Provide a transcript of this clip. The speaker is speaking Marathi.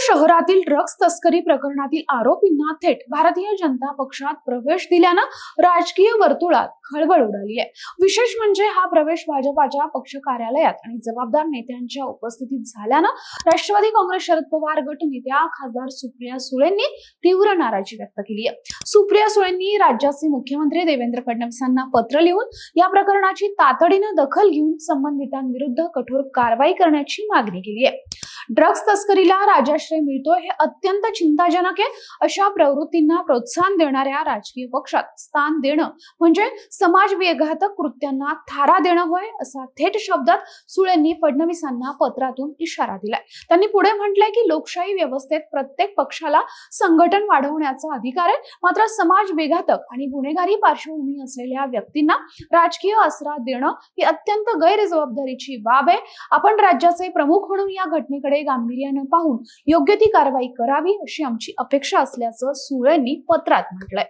शहरातील ड्रग्ज तस्करी प्रकरणातील आरोपींना थेट भारतीय जनता पक्षात प्रवेश दिल्यानं राजकीय वर्तुळात खळबळ उडाली आहे. विशेष म्हणजे हा प्रवेश भाजपाच्या पक्ष कार्यालयात आणि जबाबदार नेत्यांच्या उपस्थितीत झाल्यानं राष्ट्रवादी काँग्रेस शरद पवार गट नेत्या खासदार सुप्रिया सुळेंनी तीव्र नाराजी व्यक्त केली आहे. सुप्रिया सुळेंनी राज्याचे मुख्यमंत्री देवेंद्र फडणवीसांना पत्र लिहून या प्रकरणाची तातडीनं दखल घेऊन संबंधितांविरुद्ध कठोर कारवाई करण्याची मागणी केली आहे. ड्रग्ज तस्करीला राजाश्रय मिळतोय हे अत्यंत चिंताजनक आहे. अशा प्रवृत्तींना प्रोत्साहन देणाऱ्या राजकीय पक्षात स्थान देणं म्हणजे समाज विघातक कृत्यांना थारा देणं होय असा थेट शब्दात सुळेंनी फडणवीसांना पत्रातून इशारा दिलाय. त्यांनी पुढे म्हटलंय की लोकशाही व्यवस्थेत प्रत्येक पक्षाला संघटन वाढवण्याचा अधिकार आहे. मात्र समाज विघातक आणि गुन्हेगारी पार्श्वभूमी असलेल्या व्यक्तींना राजकीय आसरा देणं ही अत्यंत गैरजबाबदारीची बाब आहे. आपण राज्याचे प्रमुख म्हणून या घटनेकडे गांभीर्यानं पाहून योग्य ती कारवाई करावी अशी आमची अपेक्षा असल्याचं सुळेंनी पत्रात म्हटलंय.